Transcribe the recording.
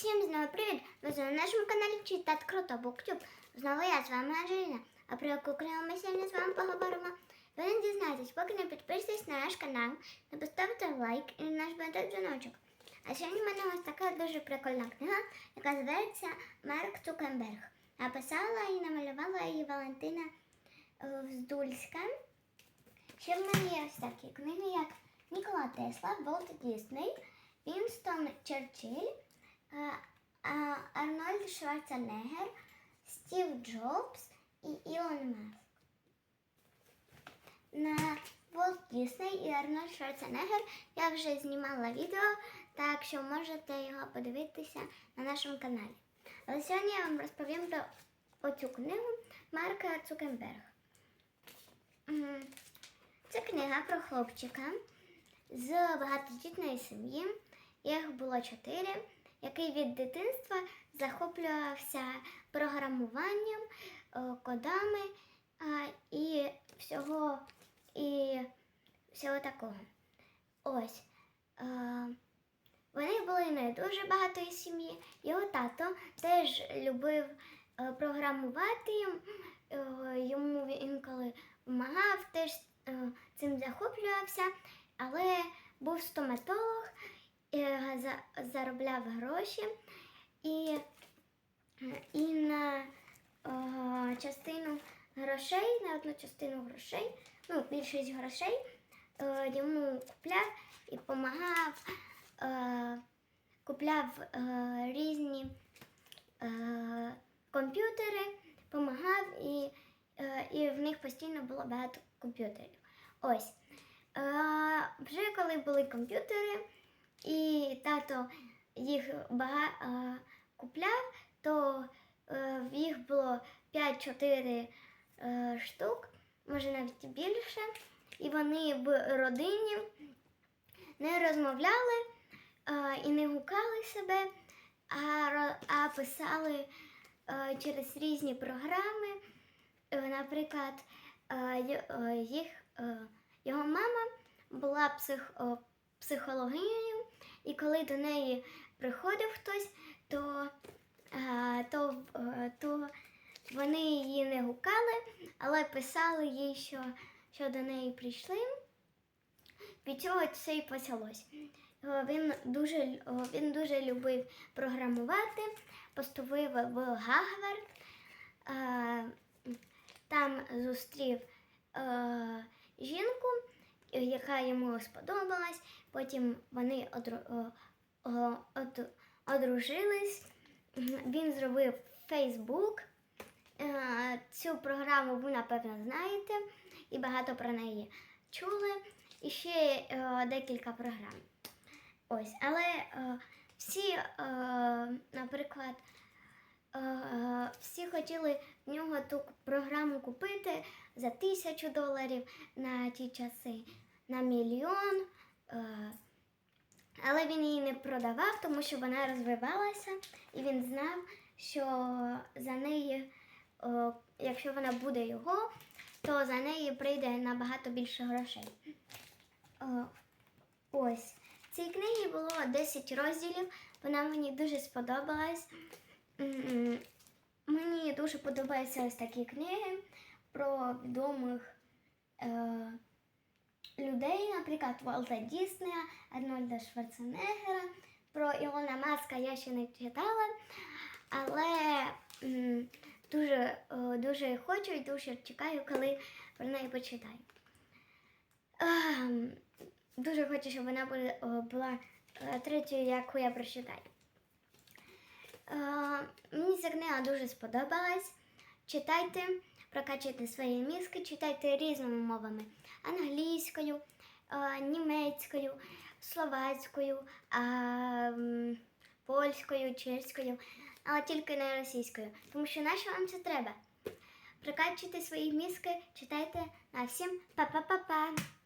всім знову привіт! Ви на нашому каналі Читати Круто Буктюб. Знову я з вами Анжеліна. А про яку книгу ми сьогодні з вами поговоримо? Ви не дізнаєтесь, поки не підпишетесь на наш канал, не поставте лайк і на наш бандит дзвіночок. А сьогодні в мене ось така дуже прикольна книга, яка зветься Марк Цукенберг. Написала і намалювала її Валентина е, Вздульська. Ще в мене є ось такі книги, як Нікола Тесла, Волт Дісней, Вінстон Черчилль, Арнольд Шварценеггер, Стів Джобс і Ілон Маск. На Волт Дісней і Арнольд Шварценеггер я вже знімала відео, так що можете його подивитися на нашому каналі. Але сьогодні я вам розповім про оцю книгу Марка Цукенберга. М, Це книга про хлопчика з багатодітної сім'ї. Їх було чотири, який від дитинства захоплювався програмуванням, е, кодами і всього і всього такого. Ось. е, Вони були не дуже багатої сім'ї. Його тато теж любив е, програмувати. Йому інколи допомагав, теж цим захоплювався, але був стоматолог, за- заробляв гроші і, і на е, частину грошей, на одну частину грошей, ну, більшість грошей е, йому купляв і допомагав, е, купляв е, різні е, комп'ютери, допомагав і, і в них постійно було багато комп'ютерів. Ось. Вже коли були комп'ютери, і тато їх бага, купляв, то е, їх було 5-4 е, штук, може навіть більше. І вони в родині не розмовляли і не гукали себе, а, писали е, через різні програми. Наприклад, їх, його мама була псих, о, психологинею, і коли до неї приходив хтось, то, е, то, е, то вони її не гукали, але писали їй, що, що до неї прийшли. Від цього все і почалось. Е, Він дуже, він дуже любив програмувати, поступив в Гагвард. Там зустрів жінку, яка йому сподобалась. Потім вони одру, од- одружились. Він зробив Фейсбук. Е, Цю програму ви, напевно, знаєте, і багато про неї чули. І ще е, декілька програм. Ось, але е, всі, наприклад, всі хотіли в нього ту програму купити за тисячу доларів на ті часи, на мільйон. Е, але він її не продавав, тому що вона розвивалася, і він знав, що за неї, о, якщо вона буде його, то за неї прийде набагато більше грошей. О, ось. В цій книгі було 10 розділів. Вона мені дуже сподобалась. Мені дуже подобаються ось такі книги про відомих е, людей, наприклад, Волта Діснея, Арнольда Шварценеггера. Про Ілона Маска я ще не читала, але дуже, е, дуже хочу і дуже чекаю, коли про неї почитаю. Ем, Дуже хочу, щоб вона була е, третьою, яку я прочитаю. Е, Мені ця книга дуже сподобалась. Читайте, прокачуйте свої мізки, читайте різними мовами: англійською, німецькою, словацькою, польською, чеською, але тільки не російською. Тому що нащо вам це треба? Прокачуйте свої мізки, читайте на всім па-па-па-па!